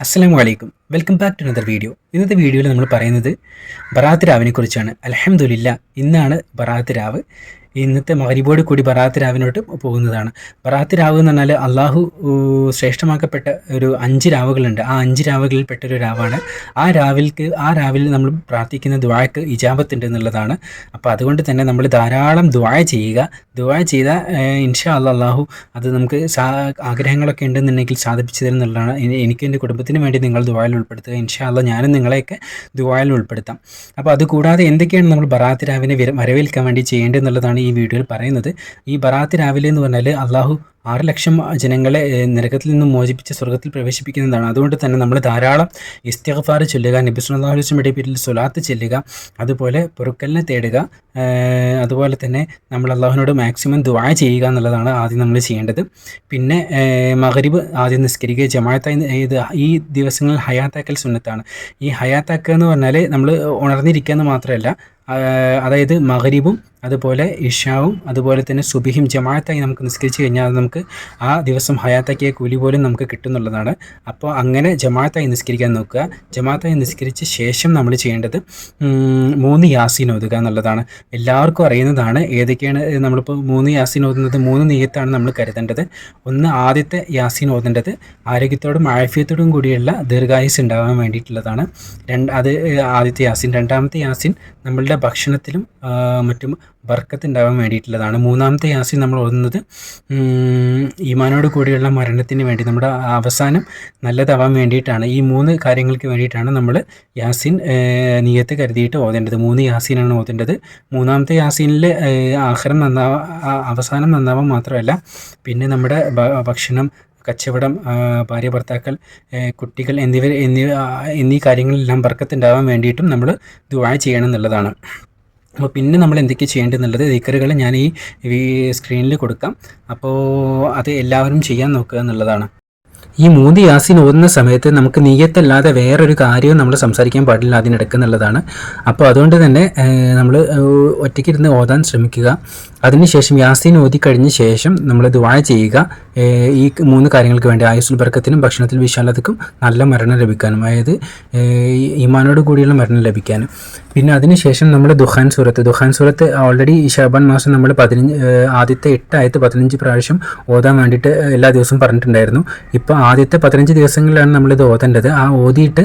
അസ്സലാമു വലൈക്കും welcome back to another video ഇന്നത്തെ വീഡിയോയിൽ നമ്മൾ പറയുന്നത് ബറാത്ത് രാവിനെ കുറിച്ചാണ് അലഹമുല്ല ഇന്നാണ് ബറാത്ത് രാവ്. ഇന്നത്തെ മഹരിബോട് കൂടി ബറാത്ത് രാവിനോട്ട് പോകുന്നതാണ്. ബറാത്ത് രാവ് എന്ന് പറഞ്ഞാൽ അള്ളാഹു ശ്രേഷ്ഠമാക്കപ്പെട്ട ഒരു അഞ്ച് രാവുകളുണ്ട്. ആ അഞ്ച് രാവുകളിൽ പെട്ടൊരു രാവാണ്. ആ രാവിലേക്ക് ആ രാവിലെ നമ്മൾ പ്രാർത്ഥിക്കുന്ന ദ്വായക്ക് ഇജാബത്തുണ്ട് എന്നുള്ളതാണ്. അപ്പോൾ അതുകൊണ്ട് തന്നെ നമ്മൾ ധാരാളം ദ്വായ ചെയ്യുക. ദ്വായ ചെയ്താൽ ഇൻഷാ അല്ല അള്ളാഹു അത് നമുക്ക് ആഗ്രഹങ്ങളൊക്കെ ഉണ്ടെന്നുണ്ടെങ്കിൽ സാധിപ്പിച്ചു തരും എന്നുള്ളതാണ് എനി- എനിക്ക് എന്റെ കുടുംബത്തിന് വേണ്ടി നിങ്ങൾ ദുബായിൽ ഉൾപ്പെടുത്തുക. ഇൻഷാ അല്ല ഞാനും നിങ്ങളെയൊക്കെ ദുബായിൽ ഉൾപ്പെടുത്താം. അപ്പോൾ അതുകൂടാതെ എന്തൊക്കെയാണ് നമ്മൾ ബറാത്ത് രാവിനെ വര- വരവേൽക്കാൻ വേണ്ടി ചെയ്യേണ്ടതെന്നുള്ളതാണ് ഈ വീഡിയോയിൽ പറയുന്നത്. ഈ ബറാത്ത് രാവിലെ എന്ന് പറഞ്ഞാൽ അള്ളാഹു ആറ് ലക്ഷം ജനങ്ങളെ നരകത്തിൽ നിന്നും മോചിപ്പിച്ച് സ്വർഗത്തിൽ പ്രവേശിപ്പിക്കുന്നതാണ്. അതുകൊണ്ട് തന്നെ നമ്മൾ ധാരാളം ഇസ്തിഗ്ഫാർ ചൊല്ലുക നബി സല്ലല്ലാഹു അലൈഹി വസല്ലം പേരിൽ സ്വലാത്ത് ചെല്ലുക അതുപോലെ പൊറുക്കലിനെ തേടുക അതുപോലെ തന്നെ നമ്മൾ അള്ളാഹുവിനോട് മാക്സിമം ദുവാ ചെയ്യുക എന്നുള്ളതാണ് ആദ്യം നമ്മൾ ചെയ്യേണ്ടത്. പിന്നെ മഹരിബ് ആദ്യം നിസ്കരിക്കുക. ജമാഅത്തായി ഇത് ഈ ദിവസങ്ങളിൽ ഹയാത്താക്കൽ സുന്നത്താണ്. ഈ ഹയാത്താക്കുക എന്ന് പറഞ്ഞാൽ നമ്മൾ ഉണർന്നിരിക്കുക എന്ന് മാത്രമല്ല അതായത് മഗ്രിബും അതുപോലെ ഇഷാവും അതുപോലെ തന്നെ സുബിഹിം ജമാഅത്തായി നമുക്ക് നിസ്കരിച്ച് കഴിഞ്ഞാൽ നമുക്ക് ആ ദിവസം ഹയാത്താക്കിയ കൂലി പോലും നമുക്ക് കിട്ടുന്നുള്ളതാണ്. അപ്പോൾ അങ്ങനെ ജമാഅത്തായി നിസ്കരിക്കാൻ നോക്കുക. ജമാഅത്തായി നിസ്കരിച്ച ശേഷം നമ്മൾ ചെയ്യേണ്ടത് മൂന്ന് യാസീൻ ഓതുക എന്നുള്ളതാണ്. എല്ലാവർക്കും അറിയുന്നതാണ് ഏതൊക്കെയാണ് നമ്മളിപ്പോൾ മൂന്ന് യാസീൻ ഓതുന്നത് മൂന്ന് നീയത്താണ് നമ്മൾ കരുതേണ്ടത്. ഒന്ന് ആദ്യത്തെ യാസീൻ ഓതേണ്ടത് ആരോഗ്യത്തോടും ആഴഫ്യത്തോടും കൂടിയുള്ള ദീർഘായുസ് ഉണ്ടാകാൻ വേണ്ടിയിട്ടുള്ളതാണ്. രണ്ട് അത് ആദ്യത്തെ യാസീൻ. രണ്ടാമത്തെ യാസീൻ നമ്മളുടെ ഭക്ഷണത്തിലും മറ്റും ബർക്കത്തുണ്ടാവാൻ വേണ്ടിയിട്ടുള്ളതാണ്. മൂന്നാമത്തെ യാസിൻ നമ്മൾ ഓതുന്നത് ഈമാനോട് കൂടിയുള്ള മരണത്തിന് വേണ്ടി നമ്മുടെ അവസാനം നല്ലതാവാൻ വേണ്ടിയിട്ടാണ്. ഈ മൂന്ന് കാര്യങ്ങൾക്ക് വേണ്ടിയിട്ടാണ് നമ്മൾ യാസിൻ നീയത്ത് കരുതിയിട്ട് ഓതേണ്ടത്. മൂന്ന് യാസീനാണ് ഓതേണ്ടത്. മൂന്നാമത്തെ യാസീനിൽ ആഹാരം നന്നാവാ അവസാനം നന്നാവാൻ മാത്രമല്ല പിന്നെ നമ്മുടെ ഭക്ഷണം കച്ചവടം ഭാര്യ ഭർത്താക്കൾ കുട്ടികൾ എന്നിവർ എന്നിവ എന്നീ കാര്യങ്ങളിലെല്ലാം ബർക്കത്തുണ്ടാവാൻ വേണ്ടിയിട്ടും നമ്മൾ ദുആ ചെയ്യണം എന്നുള്ളതാണ് അപ്പോൾ പിന്നെ നമ്മൾ എന്തൊക്കെ ചെയ്യേണ്ടതെന്നുള്ളത് ദിക്കറുകൾ ഞാൻ ഈ സ്ക്രീനിൽ കൊടുക്കാം. അപ്പോൾ അത് എല്ലാവരും ചെയ്യാൻ നോക്കുക എന്നുള്ളതാണ്. ഈ മൂന്ന് യാസിൻ ഓതുന്ന സമയത്ത് നമുക്ക് നീയത്തല്ലാതെ വേറൊരു കാര്യവും നമ്മൾ സംസാരിക്കാൻ പാടില്ല അതിനിടയ്ക്ക് എന്നുള്ളതാണ്. അപ്പോൾ അതുകൊണ്ട് തന്നെ നമ്മൾ ഒറ്റയ്ക്കിരുന്ന് ഓതാൻ ശ്രമിക്കുക. അതിനുശേഷം യാസിൻ ഓതി കഴിഞ്ഞ ശേഷം നമ്മൾ ദുആ ചെയ്യുക. ഈ മൂന്ന് കാര്യങ്ങൾക്ക് വേണ്ടി ആയുസുൽ ബർക്കത്തിനും ഭക്ഷണത്തിൽ വിശാലതക്കും നല്ല മരണം ലഭിക്കാനും അതായത് ഈമാനോട് കൂടിയുള്ള മരണം ലഭിക്കാനും. പിന്നെ അതിനുശേഷം നമ്മൾ ദുഹാൻ സൂറത്ത് ദുഹാൻ സൂറത്ത് ഓൾറെഡി ഈ ഷാബാൻ മാസം നമ്മൾ പതിനഞ്ച് ആദ്യത്തെ എട്ടായത്ത് പതിനഞ്ച് പ്രാവശ്യം ഓതാൻ വേണ്ടിയിട്ട് എല്ലാ ദിവസവും പറഞ്ഞിട്ടുണ്ടായിരുന്നു. ഇപ്പോൾ ആദ്യത്തെ പതിനഞ്ച് ദിവസങ്ങളിലാണ് നമ്മളിത് ഓതേണ്ടത്. ആ ഓതിയിട്ട്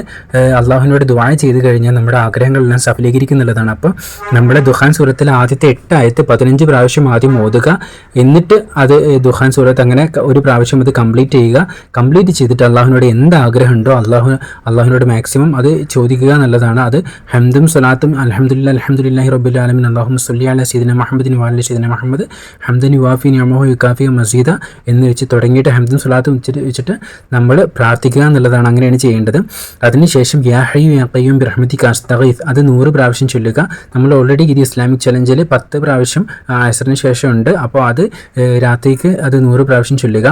അള്ളാഹുവിനോട് ദുആ ചെയ്ത് കഴിഞ്ഞാൽ നമ്മുടെ ആഗ്രഹങ്ങളെല്ലാം സഫലീകരിക്കുന്നുള്ളതാണ് അപ്പോൾ നമ്മുടെ ദുഹാൻ സൂറത്തിൽ ആദ്യത്തെ എട്ട് ആയത്ത് പതിനഞ്ച് പ്രാവശ്യം ആദ്യം ഓതുക. എന്നിട്ട് അത് ദുഹാൻ സൂറത്ത് അങ്ങനെ ഒരു പ്രാവശ്യം അത് കംപ്ലീറ്റ് ചെയ്യുക. കംപ്ലീറ്റ് ചെയ്തിട്ട് അള്ളാഹുവിനോട് എന്ത് ആഗ്രഹമുണ്ടോ അള്ളാഹു അള്ളാഹുവിനോട് മാക്സിമം അത് ചോദിക്കുക എന്നുള്ളതാണ്. അത് ഹംദും സലാത്തും അലഹമുല്ല അലഹമുല്ലാഹി റബ്ബുൽ ആലമിൻ. അള്ളാഹു സുല്ലി അല സീദിന മുഹമ്മദിൻ വാലി സീദിന മുഹമ്മദ്. ഹംദൻ യുവാഫി നിയമോ യുക്കാഫി മസീദ എന്ന് വെച്ച് തുടങ്ങിയിട്ട് ഹംദും സലാത്തും വെച്ചിട്ട് വെച്ചിട്ട് നമ്മൾ പ്രാർത്ഥിക്കുക എന്നുള്ളതാണ് അങ്ങനെയാണ് ചെയ്യേണ്ടത്. അതിനുശേഷം യാ ഹയ്യു യാ കാസ്തഖീഫ് അത് നൂറ് പ്രാവശ്യം ചൊല്ലുക. നമ്മൾ ഓൾറെഡി ഇത് ഇസ്ലാമിക് ചലഞ്ചിൽ പത്ത് പ്രാവശ്യം ആയസറിന് ശേഷം ഉണ്ട് അപ്പോൾ അത് രാത്രിക്ക് അത് നൂറ് പ്രാവശ്യം ചൊല്ലുക.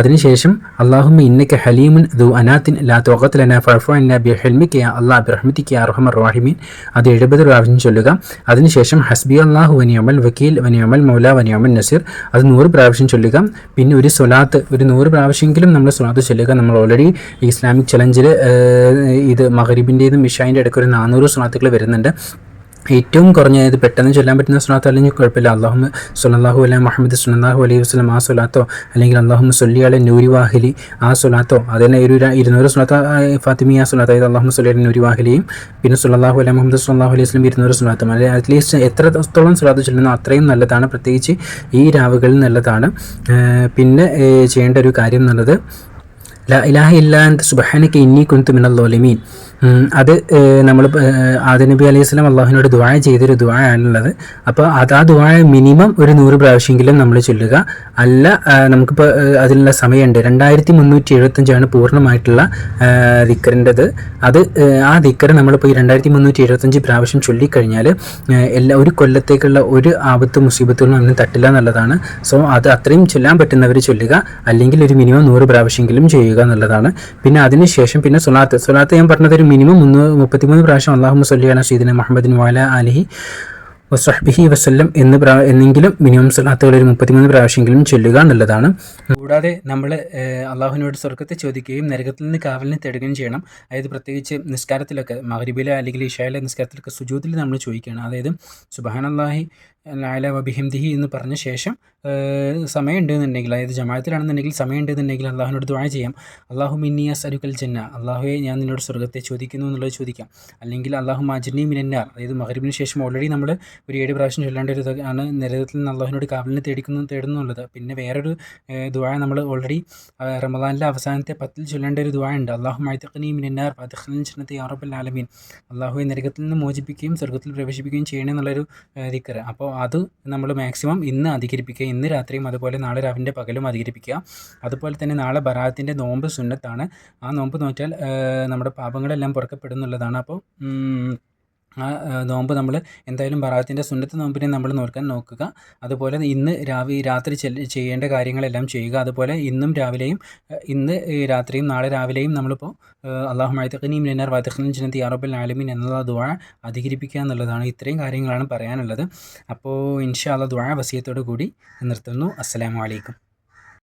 അതിനുശേഷം അള്ളാഹുമ്മ ഇന്നക്ക് ഹലീമുൻ ദു അനാത്തിൻ ലാ തുഖത്തിലന ഫർഫു അന്ന ബി ഹെൽമിക്ക് അള്ളാഹ് ബ്രഹ്മതി കെ റഹ്മർ റഹീമീൻ അത് എഴുപത് പ്രാവശ്യം ചൊല്ലുക. അതിനുശേഷം ഹസ്ബി അള്ളാഹു വനിയമൽ വക്കീൽ വനിയമൽ മൗല വനിയമൽ നസീർ അത് നൂറ് പ്രാവശ്യം ചൊല്ലുക. പിന്നെ ഒരു സൊലാത്ത് ഒരു നൂറ് പ്രാവശ്യമെങ്കിലും നമ്മൾ സ്വലാത്ത് ചൊല്ലുക. നമ്മൾ ഓൾറെഡി ഇസ്ലാമിക് ചലഞ്ചിൽ ഇത് മഹരീബിന്റെയും ഇഷാന്റെ ഇടയ്ക്ക് ഒരു നാനൂറ് സ്വലാത്തുകൾ വരുന്നുണ്ട്. ഏറ്റവും കുറഞ്ഞ ഇത് പെട്ടെന്ന് ചൊല്ലാൻ പറ്റുന്ന സ്വലാത്തോ അല്ലെങ്കിൽ കുഴപ്പമില്ല. അള്ളാഹു സുല്ലാഹു അല്ല മുഹമ്മദ് സുല്ലാഹു അലൈഹി വസ്ലം ആ സ്വലാത്തോ അല്ലെങ്കിൽ അള്ളാഹു സുല്ലി അല നൂരി വാഹിലി ആ സ്വലാത്തോ അതിനെ ഒരു ഇരുന്നൂറ് സ്വലാത്ത ഫാത്തിമി ആ സ്വലാത്ത് അതായത് അള്ളാഹു സുല്ലി അല നൂരി വാഹിലിയും പിന്നെ സുല്ലാഹു അല്ല മുഹമ്മദ് സുല്ലാഹു അലൈഹി വസ്ലം ഇരുന്നൂറ് സ്വലാത്തും അല്ലെങ്കിൽ അറ്റ്ലീസ്റ്റ് എത്രത്തോളം സ്വലാത്ത് ചൊല്ലുന്നു അത്രയും നല്ലതാണ്. പ്രത്യേകിച്ച് ഈ രാവുകളിൽ നല്ലതാണ്. പിന്നെ ചെയ്യേണ്ട ഒരു കാര്യം എന്നുള്ളത് ലാ ഇലാഹ ഇല്ലാ അൻത സുബ്ഹാനക ഇന്നി കുന്തു ഉം, അത് നമ്മൾ ആദ നബി അലൈഹി സ്വലാം അള്ളാഹുവിനോട് ദുആ ചെയ്തൊരു ദുആ ആണുള്ളത് അപ്പോൾ അത് ആ ദുആ മിനിമം ഒരു നൂറ് പ്രാവശ്യമെങ്കിലും നമ്മൾ ചൊല്ലുക. അല്ല നമുക്കിപ്പോൾ അതിനുള്ള സമയമുണ്ട്. രണ്ടായിരത്തി മുന്നൂറ്റി എഴുപത്തഞ്ചാണ് പൂർണമായിട്ടുള്ള ദിക്കറിന്റെത്. അത് ആ ദിക്കർ നമ്മളിപ്പോൾ ഈ രണ്ടായിരത്തി മുന്നൂറ്റി എഴുപത്തഞ്ച് പ്രാവശ്യം ചൊല്ലിക്കഴിഞ്ഞാൽ എല്ലാ ഒരു കൊല്ലത്തേക്കുള്ള ഒരു ആപത്ത് മുസീബത്തുകളും ഒന്നും തട്ടില്ല എന്നുള്ളതാണ്. സോ അത് അത്രയും ചൊല്ലാൻ പറ്റുന്നവർ ചൊല്ലുക. അല്ലെങ്കിൽ ഒരു മിനിമം നൂറ് പ്രാവശ്യമെങ്കിലും ചെയ്യുക. എന്നുള്ളതാണ് പിന്നെ അതിനുശേഷം പിന്നെ സുലാത്ത്. സുലാത്ത് ഞാൻ പറഞ്ഞത് ഒരു മിനിമം മുന്നൂറ് മുപ്പത്തിമൂന്ന് പ്രാവശ്യം അള്ളാഹു സൊല്ലിയാണ് ഷീദിന് മുഹമ്മദിൻ വാല അലിഹി വസ്ഹബിഹി വസ്ല്ലം എന്ന് പ്രാ എന്നെങ്കിലും മിനിമം സ്വലാത്തുകൾ ഒരു മുപ്പത്തിമൂന്ന് പ്രാവശ്യമെങ്കിലും ചൊല്ലുക എന്നുള്ളതാണ് കൂടാതെ നമ്മൾ അള്ളാഹുവിനോട് സ്വർഗത്തെ ചോദിക്കുകയും നരകത്തിൽ നിന്ന് കാവലിനെ തേടുകയും ചെയ്യണം. അതായത് പ്രത്യേകിച്ച് നിസ്കാരത്തിലൊക്കെ മഹരിബിലെ അല്ലെങ്കിൽ ഇഷായിലെ നിസ്കാരത്തിലൊക്കെ സുജൂതിൽ നമ്മൾ ചോദിക്കുകയാണ്. അതായത് സുബാൻ അള്ളാഹി ലാല വബിഹിംദിഹി എന്ന് പറഞ്ഞ ശേഷം സമയം ഉണ്ടെന്നുണ്ടെങ്കിൽ അതായത് ജമാഅത്തിലാണെന്നുണ്ടെങ്കിൽ സമയം ഉണ്ടെന്നുണ്ടെങ്കിൽ അള്ളാഹുവിനോട് ദ്വാഴ ചെയ്യാം. അള്ളാഹു മിന്നിയ സരുക്കൽ ജന്ന അള്ളാഹുവെ ഞാൻ നിന്നോട് സ്വർഗത്തെ ചോദിക്കുന്നു എന്നുള്ളത് ചോദിക്കാം. അല്ലെങ്കിൽ അള്ളാഹു മാജിനി മിനന്നാർ അതായത് മഹരിബിന് ശേഷം ഓൾറെഡി നമ്മൾ ഒരു ഏഴ് പ്രാവശ്യം ചൊല്ലേണ്ട ഒരു ആണ് നരകത്തിൽ നിന്ന് അള്ളാഹുവിനോട് കാവലിനെ തേടിക്കുന്നു തേടുന്നുള്ളത് പിന്നെ വേറൊരു ദ്വാഴ നമ്മൾ ഓൾറെഡി റമദാനിലെ അവസാനത്തെ പത്തിൽ ചൊല്ലേണ്ട ഒരു ദ്വാഴ ഉണ്ട്. അള്ളാഹു മായത്തഖനി മിനന്നാർ ഫതഖ്ലൻ ജന്നത്തെ യാറബൽ ആലമീൻ. അള്ളാഹുവെ നരകത്തിൽ നിന്ന് മോചിപ്പിക്കുകയും സ്വർഗത്തിൽ പ്രവേശിപ്പിക്കുകയും ചെയ്യണമെന്നുള്ളൊരു ദിക്കറ് അപ്പോൾ അത് നമ്മൾ മാക്സിമം ഇന്ന് അധികരിപ്പിക്കുക. ഇന്ന് രാത്രിയും അതുപോലെ നാളെ രാവിലെ പകലും അധികരിപ്പിക്കുക. അതുപോലെ തന്നെ നാളെ ബറാത്തിന്റെ നോമ്പ് സുന്നത്താണ്. ആ നോമ്പ് നോറ്റാൽ നമ്മുടെ പാപങ്ങളെല്ലാം പുറക്കപ്പെടുന്നുള്ളതാണ്. അപ്പോൾ ആ നോമ്പ് നമ്മൾ എന്തായാലും ബറാത്തിന്റെ സുന്നത്ത് നോമ്പിനെ നമ്മൾ നോക്കാൻ നോക്കുക. അതുപോലെ ഇന്ന് രാവി രാത്രി ചെയ്യേണ്ട കാര്യങ്ങളെല്ലാം ചെയ്യുക. അതുപോലെ ഇന്നും രാവിലെയും ഇന്ന് രാത്രിയും നാളെ രാവിലെയും നമ്മളിപ്പോൾ അള്ളാഹു മൈത്തഖനീം ലിനർ വൈത്തഖനീം ജനത്തി അറബൽ ആലമീൻ എന്നുള്ള ദുആ അധികരിപ്പിക്കുക എന്നുള്ളതാണ് ഇത്രയും കാര്യങ്ങളാണ് പറയാനുള്ളത്. അപ്പോൾ ഇൻഷാ അല്ല ദുആ വസിയത്തോടു കൂടി നിർത്തുന്നു. അസ്സലാമു അലൈക്കും.